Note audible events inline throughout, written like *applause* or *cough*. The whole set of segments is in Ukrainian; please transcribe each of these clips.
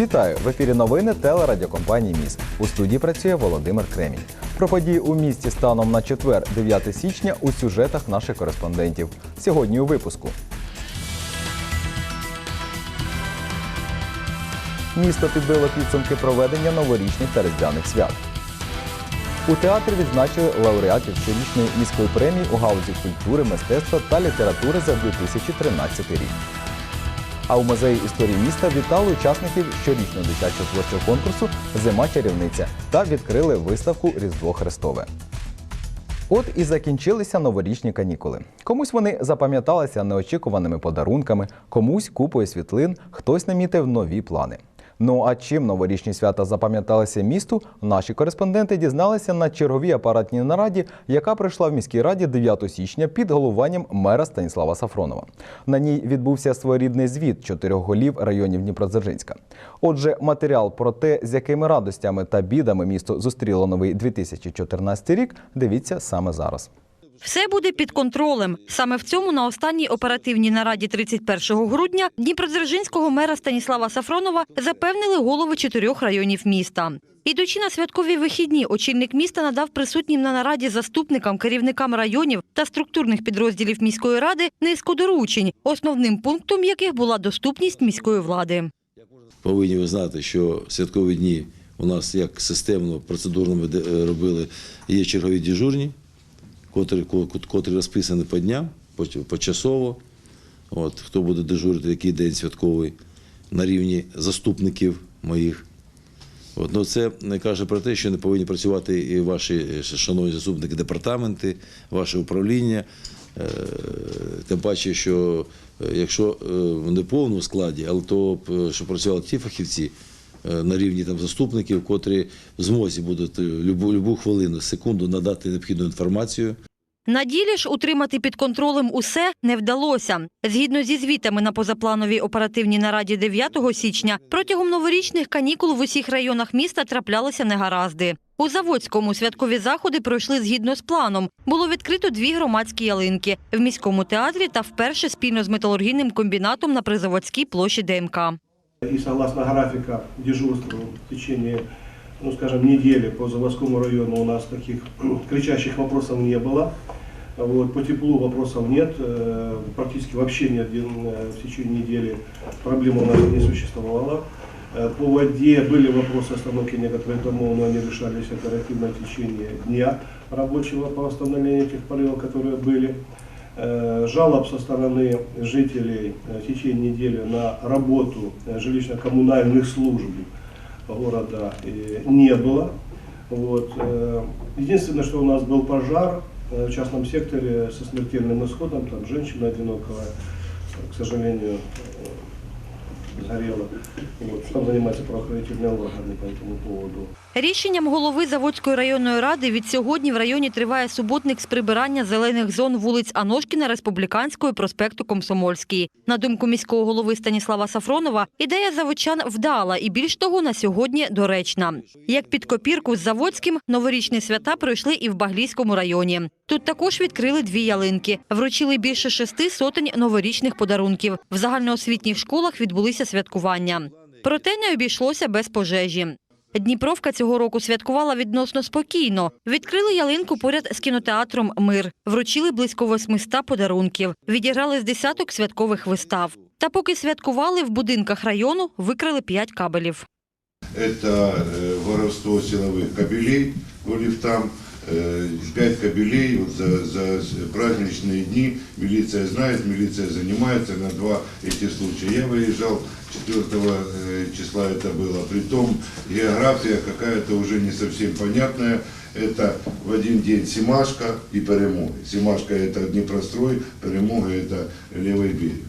Вітаю! В ефірі новини телерадіокомпанії Міст. У студії працює Володимир Кремінь. Про події у місті станом на четвер, 9 січня, у сюжетах наших кореспондентів. Сьогодні у випуску. Місто підбило підсумки проведення новорічних та різдвяних свят. У театрі відзначили лауреатів щорічної міської премії у галузі культури, мистецтва та літератури за 2013 рік. А у музеї історії міста вітали учасників щорічного дитячого творчого конкурсу Зима чарівниця та відкрили виставку Різдво Христове. От і закінчилися новорічні канікули. Комусь вони запам'яталися неочікуваними подарунками, комусь купою світлин, хтось намітив нові плани. Ну а чим новорічні свята запам'яталися місту, наші кореспонденти дізналися на черговій апаратній нараді, яка пройшла в міській раді 9 січня під головуванням мера Станіслава Сафронова. На ній відбувся своєрідний звіт чотирьох голів районів Дніпродзержинська. Отже, матеріал про те, з якими радостями та бідами місто зустріло новий 2014 рік, дивіться саме зараз. Все буде під контролем. Саме в цьому на останній оперативній нараді 31 грудня Дніпродзержинського мера Станіслава Сафронова запевнили голови чотирьох районів міста. Ідучи на святкові вихідні, очільник міста надав присутнім на нараді заступникам, керівникам районів та структурних підрозділів міської ради низку доручень, основним пунктом яких була доступність міської влади. повинні ви знати, що святкові дні у нас як системно, процедурно ми робили, є чергові дежурні, котрі, котрі розписані по дням, почасово. От, хто буде дежурити, який день святковий, на рівні заступників моїх. От, ну, це не каже про те, що не повинні працювати і ваші е, шановні заступники департаменти, ваше управління. Е, Тим паче, що е, якщо не в повному складі, але то щоб працювали ті фахівці на рівні там заступників, котрі в змозі будуть е, любу, любу хвилину, секунду надати необхідну інформацію. На ділі ж утримати під контролем усе не вдалося. Згідно зі звітами на позаплановій оперативній нараді 9 січня, протягом новорічних канікул в усіх районах міста траплялися негаразди. У Заводському святкові заходи пройшли згідно з планом. Було відкрито дві громадські ялинки в міському театрі та вперше спільно з металургійним комбінатом на Призаводській площі ДМК. И согласно графика дежурства в течение, ну скажем, недели по Заводскому району у нас таких *clears throat* кричащих вопросов не было. Вот, по теплу вопросов нет, э, практически вообще ни один э, в течение недели проблем у нас не существовало. Э, По воде были вопросы остановки некоторых домов, но они решались оперативно в течение дня рабочего по восстановлению этих поливов, которые были. Э, Жалоб со стороны жителей э, в течение недели на работу э, жилищно-коммунальных служб города не было. Вот. Единственное, что у нас был пожар в частном секторе со смертельным исходом, там женщина одинокая, к сожалению, сгорела. Вот. Там занимаются правоохранительные органы по этому поводу. Рішенням голови Заводської районної ради від сьогодні в районі триває суботник з прибирання зелених зон вулиць Аношкіна, Республіканської, проспекту Комсомольський. На думку міського голови Станіслава Сафронова, ідея заводчан вдала і більш того на сьогодні доречна. Як під копірку з Заводським, новорічні свята пройшли і в Баглійському районі. Тут також відкрили дві ялинки, вручили більше шести сотень новорічних подарунків. В загальноосвітніх школах відбулися святкування. Проте не обійшлося без пожежі. Дніпровка цього року святкувала відносно спокійно. Відкрили ялинку поряд з кінотеатром Мир, вручили близько 800 подарунків, відіграли з десяток святкових вистав. Та поки святкували в будинках району, викрали п'ять кабелів. Это э, воровство силовых кабелей по лифтам, э, пять кабелей вот за, за праздничные дни. Милиция знает, милиция занимается на два эти случая. Я выезжал 4 э, числа это было. Притом география какая-то уже не совсем понятная. Это в один день Симашка и Перемоги. Симашка это Днепрострой, Перемога это левый берег.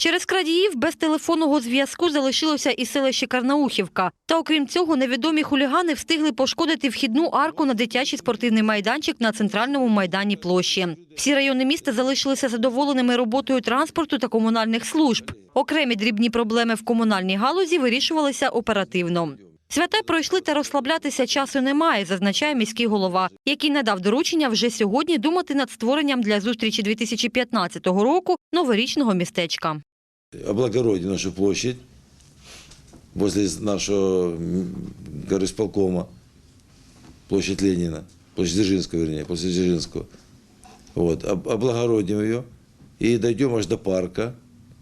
Через крадіїв без телефонного зв'язку залишилося і селище Карнаухівка. Та окрім цього, невідомі хулігани встигли пошкодити вхідну арку на дитячий спортивний майданчик на центральному майдані площі. Всі райони міста залишилися задоволеними роботою транспорту та комунальних служб. Окремі дрібні проблеми в комунальній галузі вирішувалися оперативно. Свята пройшли та розслаблятися часу немає, зазначає міський голова, який надав доручення вже сьогодні думати над створенням для зустрічі 2015 року новорічного містечка. Облагородить нашу площадь возле нашего м, горосполкома, площадь Ленина, площадь Дзержинского, вернее, площадь Дзержинского. Вот, об- облагородим ее и дойдем аж до парка.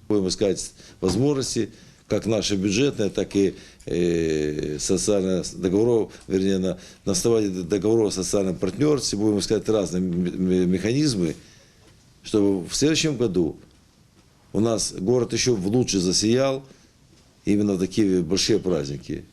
Будем искать возможности, как наши бюджетные, так и э, социально договоров, вернее, на, на основании договоров о социальном партнерстве будем искать разные механизмы, чтобы в следующем году у нас город еще лучше засиял именно в такие большие праздники.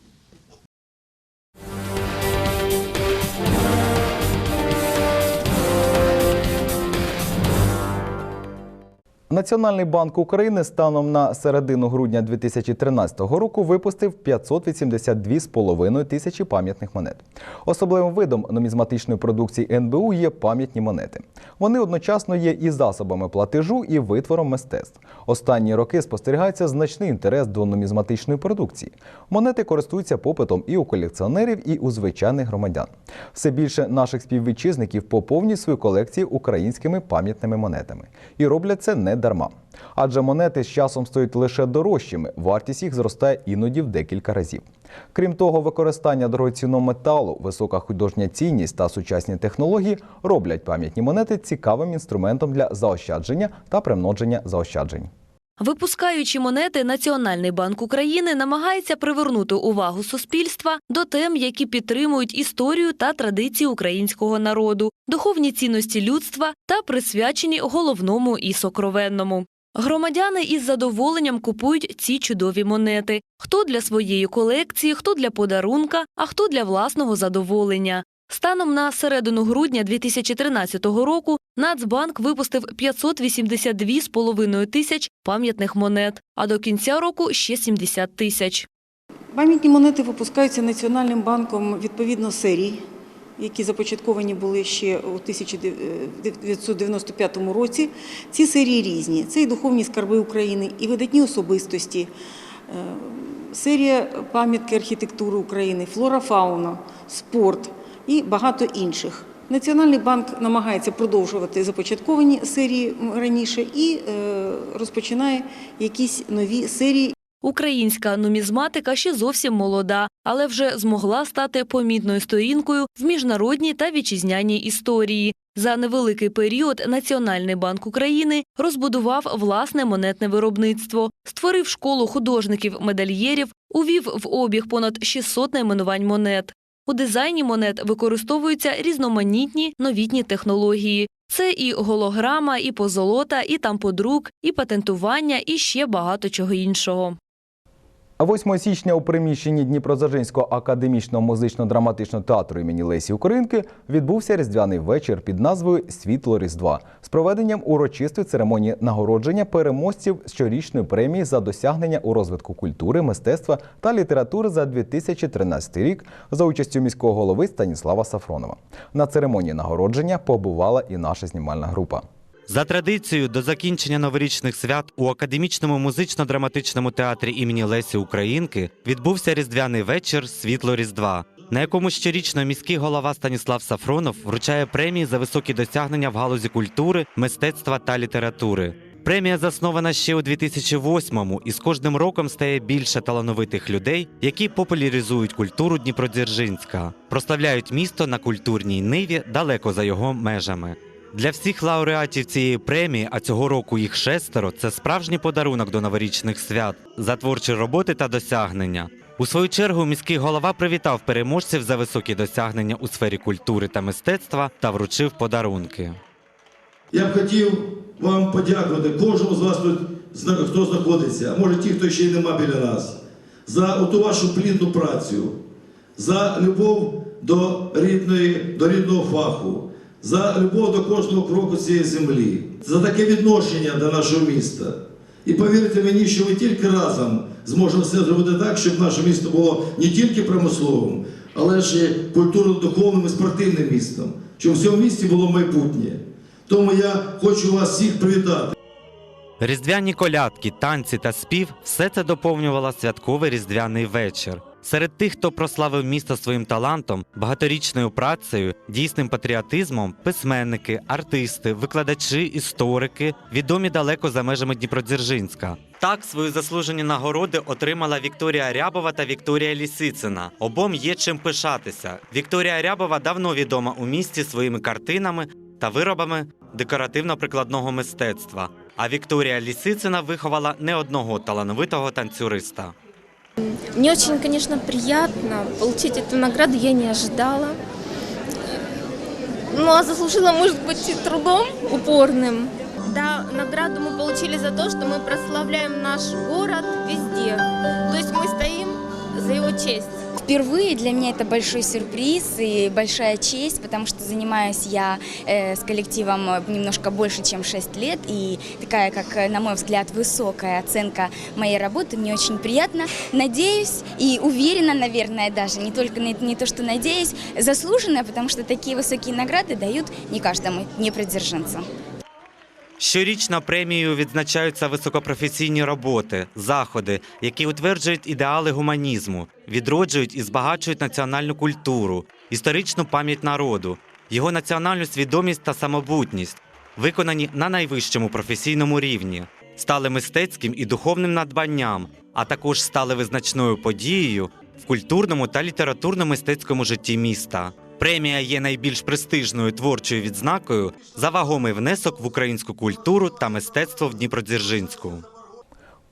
Національний банк України станом на середину грудня 2013 року випустив 582,5 тисячі пам'ятних монет. Особливим видом нумізматичної продукції НБУ є пам'ятні монети. Вони одночасно є і засобами платежу, і витвором мистецтв. Останні роки спостерігається значний інтерес до нумізматичної продукції. Монети користуються попитом і у колекціонерів, і у звичайних громадян. Все більше наших співвітчизників поповнюють свої колекції українськими пам'ятними монетами. І роблять це не дарма. Адже монети з часом стають лише дорожчими, вартість їх зростає іноді в декілька разів. Крім того, використання дорогоцінного металу, висока художня цінність та сучасні технології роблять пам'ятні монети цікавим інструментом для заощадження та примноження заощаджень. Випускаючи монети, Національний банк України намагається привернути увагу суспільства до тем, які підтримують історію та традиції українського народу, духовні цінності людства та присвячені головному і сокровенному. Громадяни із задоволенням купують ці чудові монети: хто для своєї колекції, хто для подарунка, а хто для власного задоволення. Станом на середину грудня 2013 року Нацбанк випустив 582,5 тисяч пам'ятних монет, а до кінця року ще 70 тисяч. Пам'ятні монети випускаються Національним банком відповідно серій, які започатковані були ще у 1995 році. Ці серії різні. Це і духовні скарби України, і видатні особистості, е, серія пам'ятки архітектури України, флора, фауна, спорт і багато інших. Національний банк намагається продовжувати започатковані серії раніше і е, розпочинає якісь нові серії Українська нумізматика ще зовсім молода, але вже змогла стати помітною сторінкою в міжнародній та вітчизняній історії. За невеликий період Національний банк України розбудував власне монетне виробництво, створив школу художників-медальєрів, увів в обіг понад 600 найменувань монет. У дизайні монет використовуються різноманітні новітні технології. Це і голограма, і позолота, і тамподрук, і патентування, і ще багато чого іншого. А 8 січня у приміщенні Дніпродзержинського академічного музично-драматичного театру імені Лесі Українки відбувся різдвяний вечір під назвою Світло Різдва з проведенням урочистої церемонії нагородження переможців щорічної премії за досягнення у розвитку культури, мистецтва та літератури за 2013 рік за участю міського голови Станіслава Сафронова. На церемонії нагородження побувала і наша знімальна група. За традицією, до закінчення новорічних свят у академічному музично-драматичному театрі імені Лесі Українки відбувся різдвяний вечір Світло Різдва, на якому щорічно міський голова Станіслав Сафронов вручає премії за високі досягнення в галузі культури, мистецтва та літератури. Премія заснована ще у 2008-му і з кожним роком стає більше талановитих людей, які популяризують культуру Дніпродзержинська, прославляють місто на культурній ниві далеко за його межами. Для всіх лауреатів цієї премії, а цього року їх шестеро, це справжній подарунок до новорічних свят за творчі роботи та досягнення. У свою чергу міський голова привітав переможців за високі досягнення у сфері культури та мистецтва та вручив подарунки. Я б хотів вам подякувати кожному з вас тут, хто знаходиться, а може ті, хто ще й нема біля нас, за ту вашу плідну працю, за любов до рідної, до рідного фаху, за любов до кожного кроку цієї землі, за таке відношення до нашого міста. І повірте мені, що ми тільки разом зможемо все зробити так, щоб наше місто було не тільки промисловим, але ж і культурно-духовним і спортивним містом, щоб в цьому місті було майбутнє. Тому я хочу вас всіх привітати. Різдвяні колядки, танці та спів все це доповнювало святковий різдвяний вечір. Серед тих, хто прославив місто своїм талантом, багаторічною працею, дійсним патріотизмом, письменники, артисти, викладачі, історики, відомі далеко за межами Дніпродзержинська. Так свої заслужені нагороди отримала Вікторія Рябова та Вікторія Лісицина. Обом є чим пишатися. Вікторія Рябова давно відома у місті своїми картинами та виробами декоративно-прикладного мистецтва. А Вікторія Лісицина виховала не одного талановитого танцюриста. Мне очень, конечно, приятно получить эту награду, я не ожидала. Ну, а заслужила, может быть, и трудом упорным. Да, награду мы получили за то, что мы прославляем наш город везде. То есть мы стоим за его честь. Впервые для меня это большой сюрприз и большая честь, потому что занимаюсь я э, с коллективом э, немножко больше, чем 6 лет, и такая, как, э, на мой взгляд, высокая оценка моей работы мне очень приятно. Надеюсь и уверена, наверное, даже, не только не, не то, что надеюсь, заслуженная, потому что такие высокие награды дают не каждому непридержанцу. Щорічно премією відзначаються високопрофесійні роботи, заходи, які утверджують ідеали гуманізму, відроджують і збагачують національну культуру, історичну пам'ять народу, його національну свідомість та самобутність, виконані на найвищому професійному рівні, стали мистецьким і духовним надбанням, а також стали визначною подією в культурному та літературно-мистецькому житті міста. Премія є найбільш престижною творчою відзнакою за вагомий внесок в українську культуру та мистецтво в Дніпродзержинську.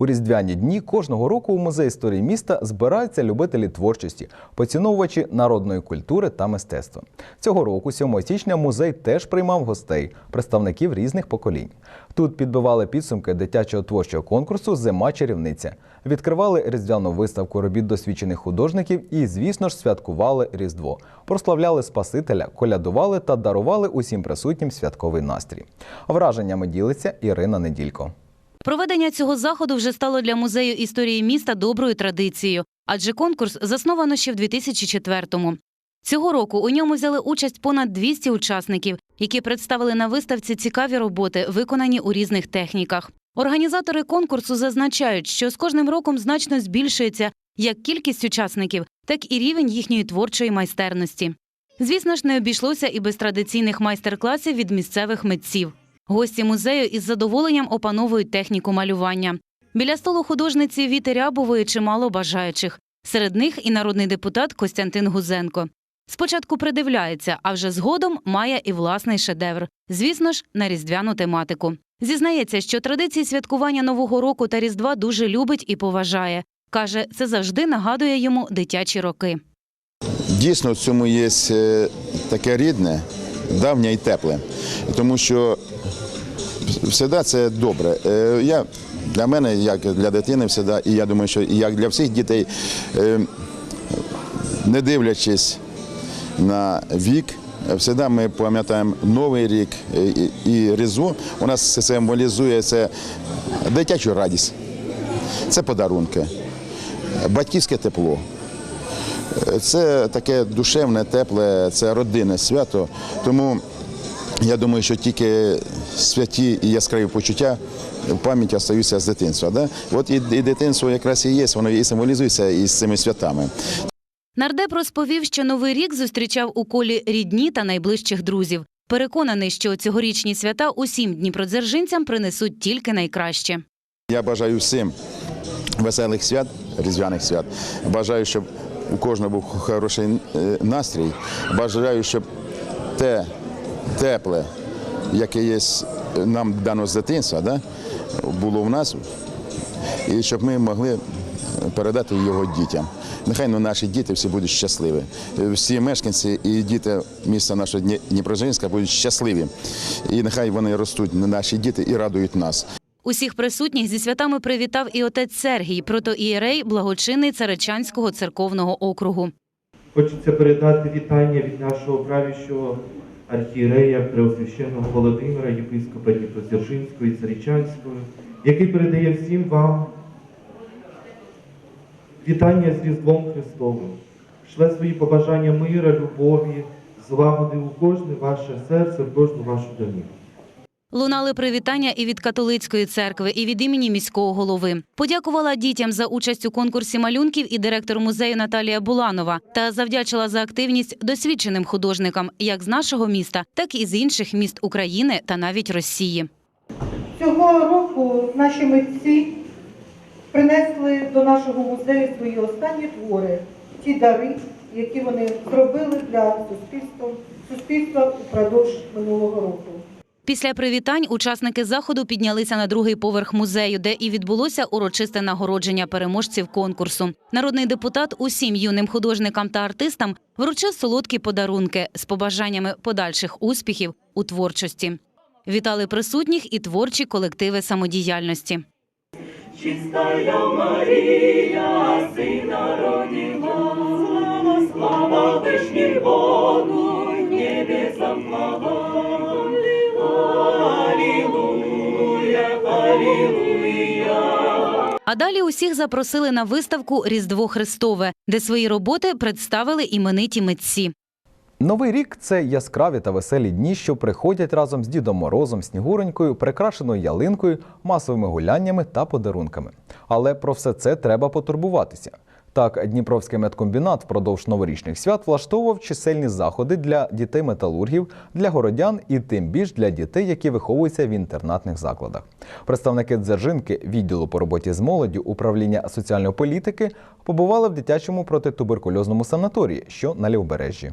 У різдвяні дні кожного року у музей історії міста збираються любителі творчості, поціновувачі народної культури та мистецтва. Цього року, 7 січня, музей теж приймав гостей, представників різних поколінь. Тут підбивали підсумки дитячого творчого конкурсу Зима чарівниця, відкривали різдвяну виставку робіт досвідчених художників і, звісно ж, святкували Різдво, прославляли Спасителя, колядували та дарували усім присутнім святковий настрій. Враженнями ділиться Ірина Неділько. Проведення цього заходу вже стало для музею історії міста доброю традицією, адже конкурс засновано ще в 2004-му. Цього року у ньому взяли участь понад 200 учасників, які представили на виставці цікаві роботи, виконані у різних техніках. Організатори конкурсу зазначають, що з кожним роком значно збільшується як кількість учасників, так і рівень їхньої творчої майстерності. Звісно ж, не обійшлося і без традиційних майстер-класів від місцевих митців. Гості музею із задоволенням опановують техніку малювання. Біля столу художниці Віти Рябової чимало бажаючих. Серед них і народний депутат Костянтин Гузенко. Спочатку придивляється, а вже згодом має і власний шедевр. Звісно ж, на різдвяну тематику. Зізнається, що традиції святкування Нового року та Різдва дуже любить і поважає. Каже, це завжди нагадує йому дитячі роки. Дійсно, в цьому є е, таке рідне, давнє і тепле. Тому що завжди це добре. Е, Я, для мене, як для дитини, завжди, і я думаю, що як для всіх дітей, е, не дивлячись на вік, завжди ми пам'ятаємо Новий рік е, і- Різдво. У нас символізує це дитячу радість, це подарунки, батьківське тепло. Це таке душевне, тепле, це родинне свято. Тому я думаю, що тільки святі і яскраві почуття в пам'яті залишаються з дитинства. Да? От і, і дитинство якраз і є, воно і символізується із цими святами. Нардеп розповів, що новий рік зустрічав у колі рідні та найближчих друзів. Переконаний, що цьогорічні свята усім дніпродзержинцям принесуть тільки найкраще. Я бажаю всім веселих свят, різдвяних свят. Бажаю, щоб у кожного був хороший е, настрій. Бажаю, щоб те тепле, яке є нам дано з дитинства, да, було в нас, і щоб ми могли передати його дітям. Нехай ну, наші діти всі будуть щасливі. Всі мешканці і діти міста нашого Дні- Дніпродзержинська будуть щасливі. І нехай вони ростуть, наші діти, і радують нас. Усіх присутніх зі святами привітав і отець Сергій, протоієрей благочинний Царичанського церковного округу. Хочеться передати вітання від нашого правящого архієрея Преосвященного Володимира, єпископа Дніпродзержинського і Царичанського, який передає всім вам вітання з Різдвом Христовим. Шле свої побажання мира, любові, злагоди у кожне ваше серце, в кожну вашу домівку. Лунали привітання і від католицької церкви, і від імені міського голови. Подякувала дітям за участь у конкурсі малюнків і директор музею Наталія Буланова та завдячила за активність досвідченим художникам як з нашого міста, так і з інших міст України та навіть Росії. Цього року наші митці принесли до нашого музею свої останні твори, ті дари, які вони зробили для суспільства, суспільства упродовж минулого року. Після привітань учасники заходу піднялися на другий поверх музею, де і відбулося урочисте нагородження переможців конкурсу. Народний депутат усім юним художникам та артистам вручив солодкі подарунки з побажаннями подальших успіхів у творчості. Вітали присутніх і творчі колективи самодіяльності. Чистая Марія, сина родила, слава, вишній Богу, А далі усіх запросили на виставку Різдво Христове, де свої роботи представили імениті митці. Новий рік це яскраві та веселі дні, що приходять разом з Дідом Морозом, Снігуренькою, прикрашеною ялинкою, масовими гуляннями та подарунками. Але про все це треба потурбуватися. Так, Дніпровський медкомбінат впродовж новорічних свят влаштовував чисельні заходи для дітей-металургів, для городян і тим більш для дітей, які виховуються в інтернатних закладах. Представники Дзержинки, відділу по роботі з молоддю, управління соціальної політики побували в дитячому протитуберкульозному санаторії, що на лівобережжі.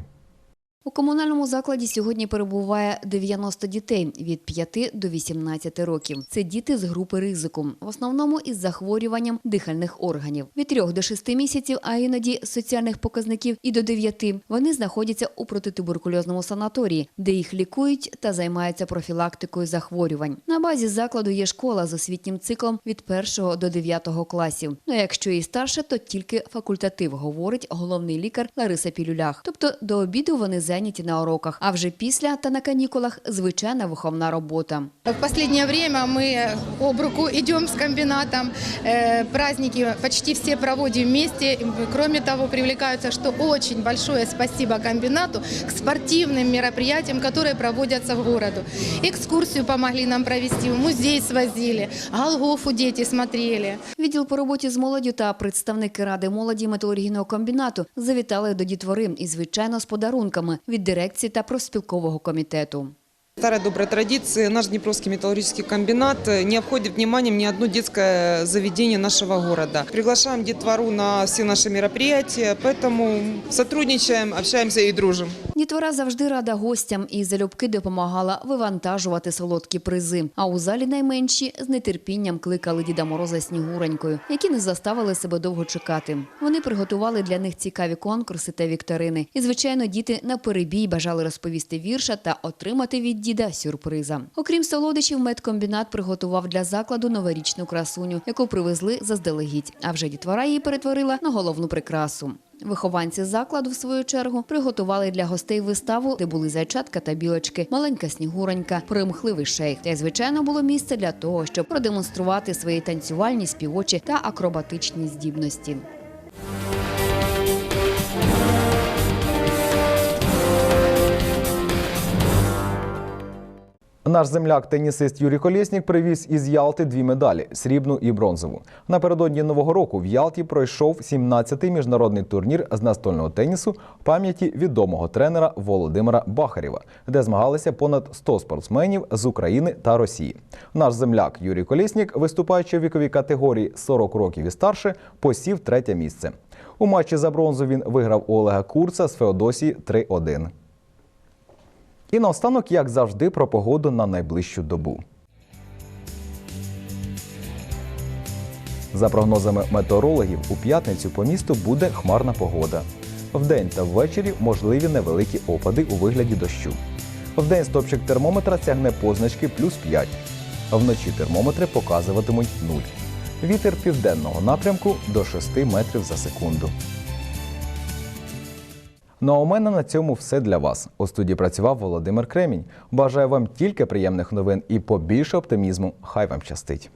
У комунальному закладі сьогодні перебуває 90 дітей від 5 до 18 років. Це діти з групи ризику, в основному із захворюванням дихальних органів. Від 3 до 6 місяців, а іноді соціальних показників і до 9 вони знаходяться у протитуберкульозному санаторії, де їх лікують та займаються профілактикою захворювань. На базі закладу є школа з освітнім циклом від 1 до 9 класів. Ну а якщо і старше, то тільки факультатив, говорить головний лікар Лариса Пілюлях. Тобто до обіду вони зайняті на уроках, а вже після та на канікулах звичайна виховна робота. В последнее время мы об руку идем с комбинатом. Э, Праздники почти все проводим вместе. Кроме того, привлекаются, что очень большое спасибо комбинату к спортивным мероприятиям, которые проводятся в городу. Экскурсию помогли нам провести, в музей свозили, Голгофу дети смотрели. Відділ по роботі з молоддю та представники ради молоді металургійного комбінату завітали до дітвори і, звичайно, з подарунками від дирекції та профспілкового комітету. Старая добрая традиция, наш Днепровский металлургический комбинат не обходит вниманием ни одно детское заведение нашего города. Приглашаем детвору на все наши мероприятия, поэтому сотрудничаем, общаемся и дружим. Дітвора завжди рада гостям і залюбки допомагала вивантажувати солодкі призи. А у залі найменші з нетерпінням кликали Діда Мороза Снігуренькою, які не заставили себе довго чекати. Вони приготували для них цікаві конкурси та вікторини. І, звичайно, діти на перебій бажали розповісти вірша та отримати від діда сюрприза. Окрім солодощів, медкомбінат приготував для закладу новорічну красуню, яку привезли заздалегідь. А вже дітвора її перетворила на головну прикрасу. Вихованці закладу, в свою чергу, приготували для гостей виставу, де були зайчатка та білочки, маленька снігуронька, примхливий шейх. Та звичайно було місце для того, щоб продемонструвати свої танцювальні, співочі та акробатичні здібності. Наш земляк тенісист Юрій Колєснік привіз із Ялти дві медалі срібну і бронзову. Напередодні нового року в Ялті пройшов 17-й міжнародний турнір з настольного тенісу пам'яті відомого тренера Володимира Бахарєва, де змагалися понад 100 спортсменів з України та Росії. Наш земляк Юрій Колєснік, виступаючи в віковій категорії 40 років і старше, посів третє місце. У матчі за бронзу він виграв у Олега Курца з Феодосії 3-1. І наостанок, як завжди, про погоду на найближчу добу. За прогнозами метеорологів, у п'ятницю по місту буде хмарна погода. Вдень та ввечері можливі невеликі опади у вигляді дощу. Вдень стопчик термометра сягне позначки плюс 5. Вночі термометри показуватимуть 0. Вітер південного напрямку до 6 метрів за секунду. Ну а у мене на цьому все для вас. У студії працював Володимир Кремінь. Бажаю вам тільки приємних новин і побільше оптимізму. Хай вам щастить!